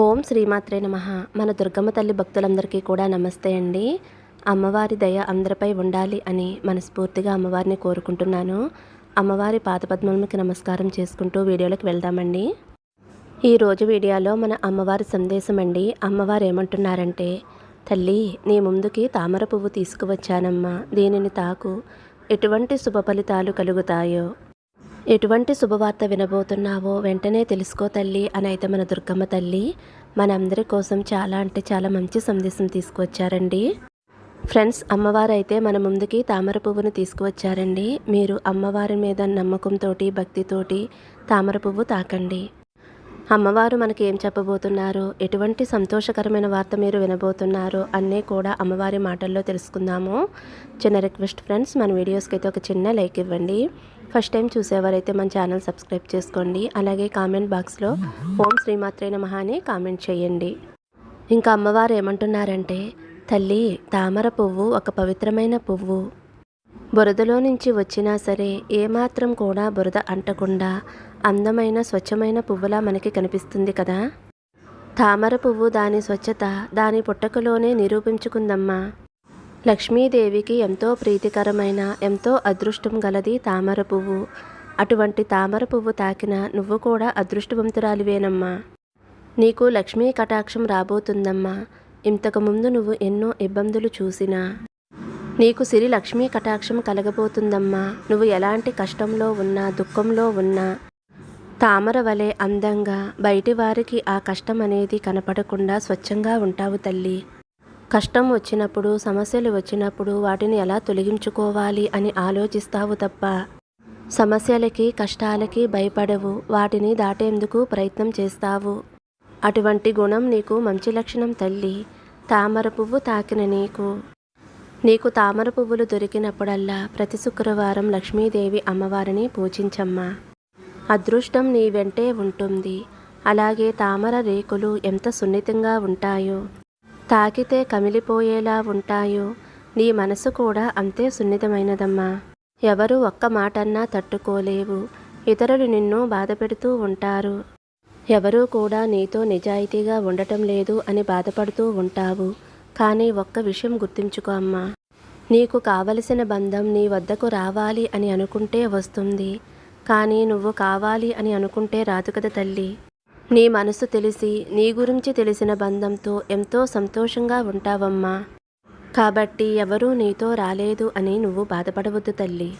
ఓం శ్రీమాత్రే నమ. మన దుర్గమ్మ తల్లి భక్తులందరికీ కూడా నమస్తే అండి. అమ్మవారి దయ అందరిపై ఉండాలి అని మనస్ఫూర్తిగా అమ్మవారిని కోరుకుంటున్నాను. అమ్మవారి పాదపద్మములకి నమస్కారం చేసుకుంటూ వీడియోలోకి వెళ్దామండి. ఈరోజు వీడియోలో మన అమ్మవారి సందేశం అండి. అమ్మవారు ఏమంటున్నారంటే తల్లి నీ ముందుకి తామర పువ్వు తీసుకువచ్చానమ్మా. దీనిని తాకు. ఎటువంటి శుభ ఫలితాలు కలుగుతాయో ఎటువంటి శుభవార్త వినబోతున్నావో వెంటనే తెలుసుకో తల్లి అని అయితే మన దుర్గమ్మ తల్లి మనందరి కోసం చాలా అంటే చాలా మంచి సందేశం తీసుకువచ్చారండి. ఫ్రెండ్స్ అమ్మవారు అయితే మన ముందుకి తామర పువ్వును తీసుకువచ్చారండి. మీరు అమ్మవారి మీద నమ్మకంతో భక్తితోటి తామర పువ్వు తాకండి. అమ్మవారు మనకి ఏం చెప్పబోతున్నారో ఎటువంటి సంతోషకరమైన వార్త మీరు వినబోతున్నారో అన్నీ కూడా అమ్మవారి మాటల్లో తెలుసుకుందాము. చిన్న రిక్వెస్ట్ ఫ్రెండ్స్ మన వీడియోస్కి అయితే ఒక చిన్న లైక్ ఇవ్వండి. ఫస్ట్ టైం చూసేవారైతే మన ఛానల్ సబ్స్క్రైబ్ చేసుకోండి. అలాగే కామెంట్ బాక్స్లో ఓం శ్రీమాత్రే నమః అని కామెంట్ చేయండి. ఇంకా అమ్మవారు ఏమంటున్నారంటే తల్లి తామర పువ్వు ఒక పవిత్రమైన పువ్వు. బురదలో నుంచి వచ్చినా సరే ఏమాత్రం కూడా బురద అంటకుండా అందమైన స్వచ్ఛమైన పువ్వులా మనకి కనిపిస్తుంది కదా? తామర పువ్వు దాని స్వచ్ఛత దాని పుట్టకలోనే నిరూపించుకుందమ్మా. లక్ష్మీదేవికి ఎంతో ప్రీతికరమైన ఎంతో అదృష్టం గలది తామర పువ్వు. అటువంటి తామర పువ్వు తాకిన నువ్వు కూడా అదృష్టవంతురాలివేనమ్మా. నీకు లక్ష్మీ కటాక్షం రాబోతుందమ్మా. ఇంతకుముందు నువ్వు ఎన్నో ఇబ్బందులు చూసినా. నీకు సిరి లక్ష్మీ కటాక్షం కలగబోతుందమ్మా. నువ్వు ఎలాంటి కష్టంలో ఉన్నా దుఃఖంలో ఉన్నా తామర వలె అందంగా బయటి వారికి ఆ కష్టం అనేది కనపడకుండా స్వచ్ఛంగా ఉంటావు తల్లి. కష్టం వచ్చినప్పుడు సమస్యలు వచ్చినప్పుడు వాటిని ఎలా తొలగించుకోవాలి అని ఆలోచిస్తావు తప్ప. సమస్యలకి కష్టాలకి భయపడవు. వాటిని దాటేందుకు ప్రయత్నం చేస్తావు. అటువంటి గుణం నీకు మంచి లక్షణం తల్లి. తామర పువ్వు తాకిన నీకు. నీకు తామర పువ్వులు దొరికినప్పుడల్లా ప్రతి శుక్రవారం లక్ష్మీదేవి అమ్మవారిని పూజించమ్మా. అదృష్టం నీ వెంటే ఉంటుంది. అలాగే తామర రేకులు ఎంత సున్నితంగా ఉంటాయో. తాకితే కమిలిపోయేలా ఉంటాయో? నీ మనసు కూడా అంతే సున్నితమైనదమ్మా. ఎవరు ఒక్క మాటన్నా తట్టుకోలేవు. ఇతరులు నిన్ను బాధపెడుతూ ఉంటారు. ఎవరూ కూడా నీతో నిజాయితీగా ఉండటం లేదు అని బాధపడుతూ ఉంటావు. కానీ ఒక్క విషయం గుర్తుంచుకో అమ్మా. నీకు కావలసిన బంధం నీ వద్దకు రావాలి అని అనుకుంటే వస్తుంది. కానీ నువ్వు కావాలి అని అనుకుంటే రాదు కదా తల్లి. నీ మనసు తెలిసి నీ గురించి తెలిసిన బంధంతో ఎంతో సంతోషంగా ఉంటావమ్మా. కాబట్టి ఎవరూ నీతో రాలేదు అని నువ్వు బాధపడవద్దు తల్లి.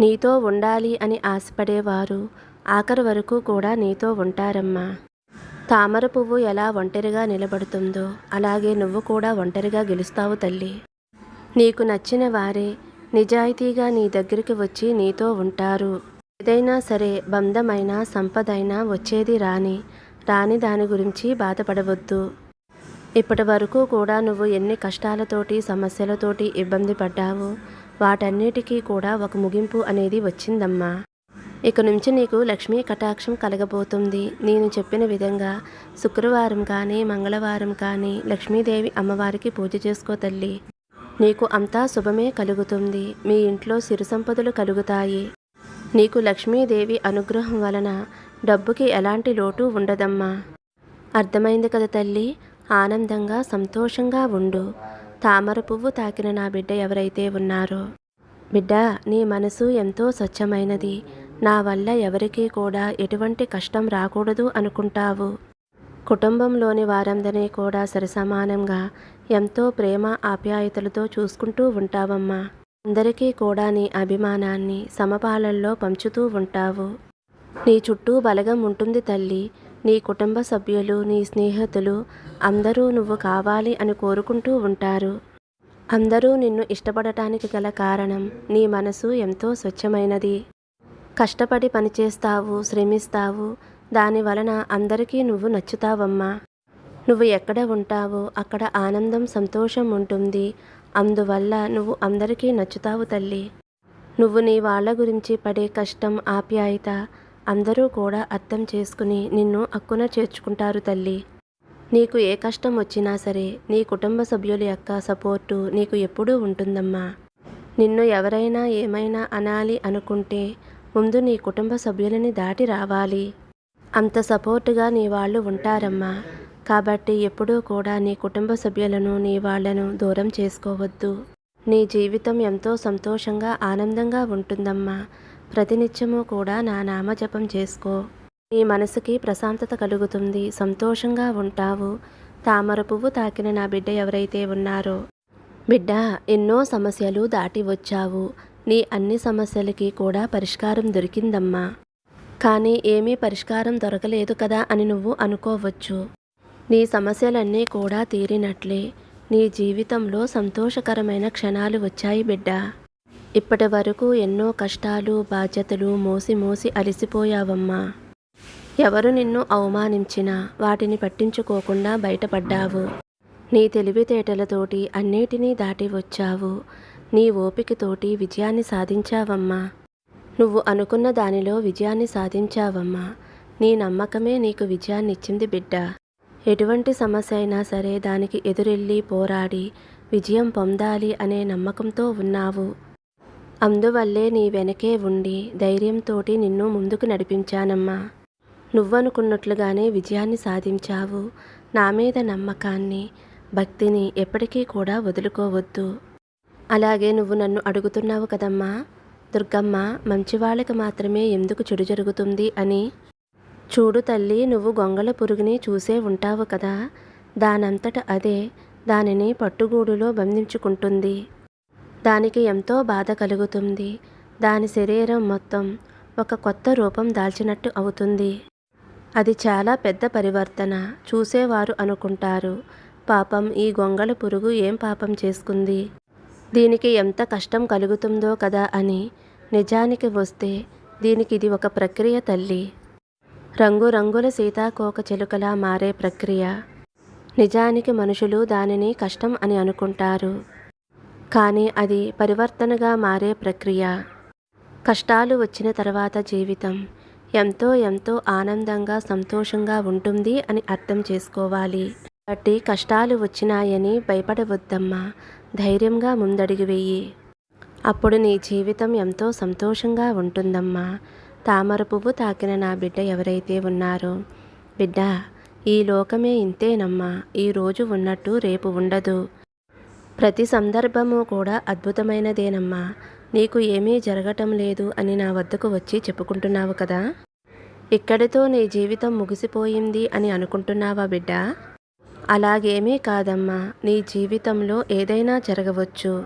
నీతో ఉండాలి అని ఆశపడేవారు ఆఖరి వరకు కూడా నీతో ఉంటారమ్మా. తామర పువ్వు ఎలా ఒంటరిగా నిలబడుతుందో అలాగే నువ్వు కూడా ఒంటరిగా గెలుస్తావు తల్లి. నీకు నచ్చిన వారే నిజాయితీగా నీ దగ్గరికి వచ్చి నీతో ఉంటారు. ఏదైనా సరే బంధమైనా సంపదైనా వచ్చేది రాని రాని దాని గురించి బాధపడవద్దు. ఇప్పటి వరకు కూడా నువ్వు ఎన్ని కష్టాలతోటి సమస్యలతోటి ఇబ్బంది పడ్డావు వాటన్నిటికీ కూడా ఒక ముగింపు అనేది వచ్చిందమ్మా. ఇక నుంచి నీకు లక్ష్మీ కటాక్షం కలగబోతుంది. నేను చెప్పిన విధంగా శుక్రవారం కానీ మంగళవారం కానీ లక్ష్మీదేవి అమ్మవారికి పూజ చేసుకో తల్లి. నీకు అంతా శుభమే కలుగుతుంది. మీ ఇంట్లో సిరు సంపదలు కలుగుతాయి. నీకు లక్ష్మీదేవి అనుగ్రహం వలన డబ్బుకి ఎలాంటి లోటు ఉండదమ్మా. అర్థమైంది కదా తల్లి? ఆనందంగా సంతోషంగా ఉండు. తామర పువ్వు తాకిన నా బిడ్డ ఎవరైతే ఉన్నారో. బిడ్డ నీ మనసు ఎంతో స్వచ్ఛమైనది. నా వల్ల ఎవరికీ కూడా ఎటువంటి కష్టం రాకూడదు అనుకుంటావు. కుటుంబంలోని వారందరినీ కూడా సరిసమానంగా ఎంతో ప్రేమ ఆప్యాయతలతో చూసుకుంటూ ఉంటావమ్మా. అందరికీ కూడా నీ అభిమానాన్ని సమపాలల్లో పంచుతూ ఉంటావు. నీ చుట్టూ బలగం ఉంటుంది తల్లి. నీ కుటుంబ సభ్యులు నీ స్నేహితులు అందరూ నువ్వు కావాలి అని కోరుకుంటూ ఉంటారు. అందరూ నిన్ను ఇష్టపడటానికి గల కారణం నీ మనసు ఎంతో స్వచ్ఛమైనది. కష్టపడి పనిచేస్తావు శ్రమిస్తావు. దాని వలన అందరికీ నువ్వు నచ్చుతావమ్మా. నువ్వు ఎక్కడ ఉంటావో అక్కడ ఆనందం సంతోషం ఉంటుంది. అందువల్ల నువ్వు అందరికీ నచ్చుతావు తల్లి. నువ్వు నీ వాళ్ళ గురించి పడే కష్టం ఆప్యాయత అందరూ కూడా అర్థం చేసుకుని నిన్ను అక్కున చేర్చుకుంటారు తల్లి. నీకు ఏ కష్టం వచ్చినా సరే నీ కుటుంబ సభ్యుల యొక్క సపోర్టు నీకు ఎప్పుడూ ఉంటుందమ్మా. నిన్ను ఎవరైనా ఏమైనా అనాలి అనుకుంటే ముందు నీ కుటుంబ సభ్యులని దాటి రావాలి. అంత సపోర్టుగా నీ వాళ్ళు ఉంటారమ్మా. కాబట్టి ఎప్పుడూ కూడా నీ కుటుంబ సభ్యులను నీ వాళ్ళను దూరం చేసుకోవద్దు. నీ జీవితం ఎంతో సంతోషంగా ఆనందంగా ఉంటుందమ్మా. ప్రతినిత్యము కూడా నా నామజపం చేసుకో. నీ మనసుకి ప్రశాంతత కలుగుతుంది సంతోషంగా ఉంటావు. తామర పువ్వు తాకిన నా బిడ్డ ఎవరైతే ఉన్నారో బిడ్డ ఎన్నో సమస్యలు దాటి వచ్చావు. నీ అన్ని సమస్యలకి కూడా పరిష్కారం దొరికిందమ్మా. కానీ ఏమీ పరిష్కారం దొరకలేదు కదా అని నువ్వు అనుకోవచ్చు. నీ సమస్యలన్నీ కూడా తీరినట్లే. నీ జీవితంలో సంతోషకరమైన క్షణాలు వచ్చాయి బిడ్డ. ఇప్పటి వరకు ఎన్నో కష్టాలు బాధ్యతలు మోసి మోసి అలసిపోయావమ్మా. ఎవరు నిన్ను అవమానించినా వాటిని పట్టించుకోకుండా బయటపడ్డావు. నీ తెలివితేటలతోటి అన్నిటినీ దాటి వచ్చావు. నీ ఓపికతోటి విజయాన్ని సాధించావమ్మా. నువ్వు అనుకున్న దానిలో విజయాన్ని సాధించావమ్మా. నీ నమ్మకమే నీకు విజయాన్ని ఇచ్చింది బిడ్డ. ఎటువంటి సమస్య అయినా సరే దానికి ఎదురెళ్ళి పోరాడి విజయం పొందాలి అనే నమ్మకంతో ఉన్నావు. అందువల్లే నీ వెనకే ఉండి ధైర్యంతోటి నిన్ను ముందుకు నడిపించానమ్మా. నువ్వనుకున్నట్లుగానే విజయాన్ని సాధించావు. నా మీద నమ్మకాన్ని భక్తిని ఎప్పటికీ కూడా వదులుకోవద్దు. అలాగే నువ్వు నన్ను అడుగుతున్నావు కదమ్మా. దుర్గమ్మ మంచివాళ్ళకి మాత్రమే ఎందుకు చెడు జరుగుతుంది అని చూడు తల్లి నువ్వు గొంగళ పురుగుని చూసే ఉంటావు కదా. దానంతట అదే దానిని పట్టుగూడులో బంధించుకుంటుంది. దానికి ఎంతో బాధ కలుగుతుంది. దాని శరీరం మొత్తం ఒక కొత్త రూపం దాల్చినట్టు అవుతుంది. అది చాలా పెద్ద పరివర్తన. చూసేవారు అనుకుంటారు పాపం ఈ గొంగళ పురుగు ఏం పాపం చేసుకుంది? దీనికి ఎంత కష్టం కలుగుతుందో కదా అని. నిజానికి వస్తే దీనికి ఇది ఒక ప్రక్రియ తల్లి. రంగురంగుల సీతాకోక చిలుకలా మారే ప్రక్రియ. నిజానికి మనుషులు దానిని కష్టం అని అనుకుంటారు. కానీ అది పరివర్తనగా మారే ప్రక్రియ. కష్టాలు వచ్చిన తర్వాత జీవితం ఎంతో ఎంతో ఆనందంగా సంతోషంగా ఉంటుంది అని అర్థం చేసుకోవాలి. కాబట్టి కష్టాలు వచ్చినాయని భయపడవద్దమ్మా. ధైర్యంగా ముందడుగు వెయ్యి అప్పుడు నీ జీవితం ఎంతో సంతోషంగా ఉంటుందమ్మా. తామర పువ్వు తాకిన నా బిడ్డ ఎవరైతే ఉన్నారో బిడ్డ ఈ లోకమే ఇంతేనమ్మా. ఈ రోజు ఉన్నట్టు రేపు ఉండదు. ప్రతి సందర్భము కూడా అద్భుతమైనదేనమ్మా. నీకు ఏమీ జరగటం లేదు అని నా వద్దకు వచ్చి చెప్పుకుంటున్నావు కదా? ఇక్కడితో నీ జీవితం ముగిసిపోయింది అని అనుకుంటున్నావా బిడ్డ? అలాగేమీ కాదమ్మా. నీ జీవితంలో ఏదైనా జరగవచ్చు.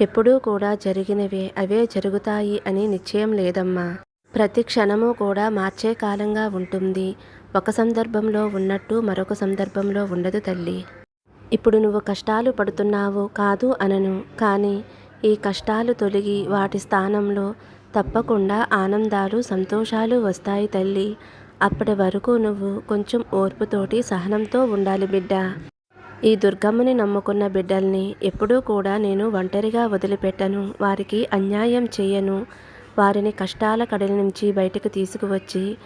ఎప్పుడూ కూడా జరిగినవే అవే జరుగుతాయి అని నిశ్చయం లేదమ్మా. ప్రతి క్షణము కూడా మార్చే కాలంగా ఉంటుంది. ఒక సందర్భంలో ఉన్నట్టు మరొక సందర్భంలో ఉండదు తల్లి. ఇప్పుడు నువ్వు కష్టాలు పడుతున్నావు కాదు అనను. కానీ ఈ కష్టాలు తొలగి వాటి స్థానంలో తప్పకుండా ఆనందాలు సంతోషాలు వస్తాయి తల్లి. అప్పటి వరకు నువ్వు కొంచెం ఓర్పుతోటి సహనంతో ఉండాలి బిడ్డ. ఈ దుర్గమ్మని నమ్ముకున్న బిడ్డల్ని ఎప్పుడూ కూడా నేను ఒంటరిగా వదిలిపెట్టను. వారికి అన్యాయం చేయను. వారిని కష్టాల కడలి నుంచి బయటకు తీసుకువచ్చి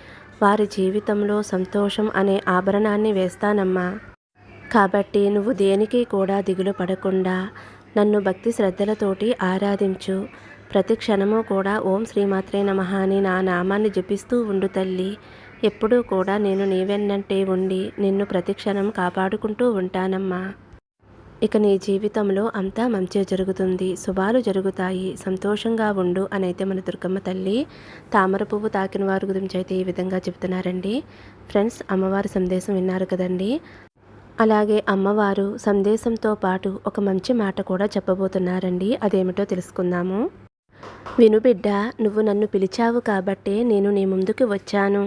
వారి జీవితంలో సంతోషం అనే ఆభరణాన్ని వేస్తానమ్మా. కాబట్టి నువ్వు దేనికి కూడా దిగులు పడకుండా నన్ను భక్తి శ్రద్ధలతోటి ఆరాధించు. ప్రతి క్షణము కూడా ఓం శ్రీమాత్రే నమ అని నా నామాన్ని జపిస్తూ ఉండు తల్లి. ఎప్పుడూ కూడా నేను నీ వెన్నంటే ఉండి నిన్ను ప్రతి క్షణం కాపాడుకుంటూ ఉంటానమ్మా. ఇక నీ జీవితంలో అంతా మంచి జరుగుతుంది. శుభాలు జరుగుతాయి. సంతోషంగా ఉండు అని అయితే మన దుర్గమ్మ తల్లి తామర పువ్వు తాకిన వారి గురించి అయితే ఈ విధంగా చెప్తున్నారండి ఫ్రెండ్స్ అమ్మవారి సందేశం విన్నారు కదండి. అలాగే అమ్మవారు సందేశంతో పాటు ఒక మంచి మాట కూడా చెప్పబోతున్నారండి. అదేమిటో తెలుసుకుందాము. విను బిడ్డ నువ్వు నన్ను పిలిచావు కాబట్టే నేను నీ ముందుకు వచ్చాను.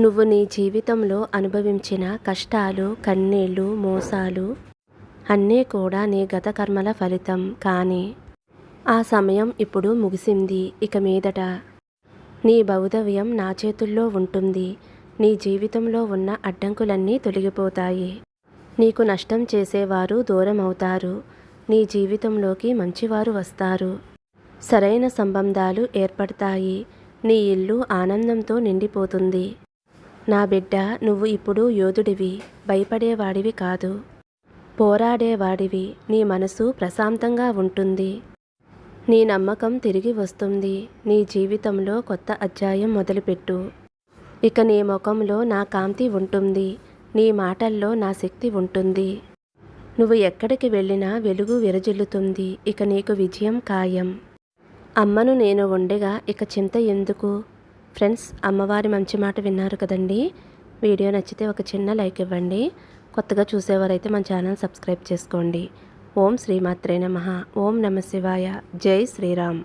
నువ్వు నీ జీవితంలో అనుభవించిన కష్టాలు కన్నీళ్ళు మోసాలు అన్నీ కూడా నీ గత కర్మల ఫలితం కానీ ఆ సమయం ఇప్పుడు ముగిసింది ఇక మీదట. నీ భౌదవ్యం నా చేతుల్లో ఉంటుంది. నీ జీవితంలో ఉన్న అడ్డంకులన్నీ తొలగిపోతాయి. నీకు నష్టం చేసేవారు దూరం అవుతారు నీ జీవితంలోకి మంచివారు వస్తారు. సరైన సంబంధాలు ఏర్పడతాయి. నీ ఇల్లు ఆనందంతో నిండిపోతుంది. నా బిడ్డ నువ్వు ఇప్పుడు యోధుడివి. భయపడేవాడివి కాదు. పోరాడేవాడివి. నీ మనసు ప్రశాంతంగా ఉంటుంది. నీ నమ్మకం తిరిగి వస్తుంది. నీ జీవితంలో కొత్త అధ్యాయం మొదలుపెట్టు. ఇక నీ ముఖంలో నా కాంతి ఉంటుంది. నీ మాటల్లో నా శక్తి ఉంటుంది. నువ్వు ఎక్కడికి వెళ్ళినా వెలుగు విరజిల్లుతుంది. ఇక నీకు విజయం ఖాయం. అమ్మను నేను ఉండగా ఇక చింత ఎందుకు? ఫ్రెండ్స్ అమ్మవారి మంచి మాట విన్నారు కదండి? వీడియో నచ్చితే ఒక చిన్న లైక్ ఇవ్వండి. కొత్తగా చూసేవారైతే మన ఛానల్ సబ్స్క్రైబ్ చేసుకోండి. ఓం శ్రీమాత్రే నమ. ఓం నమ శివాయ జై శ్రీరామ్.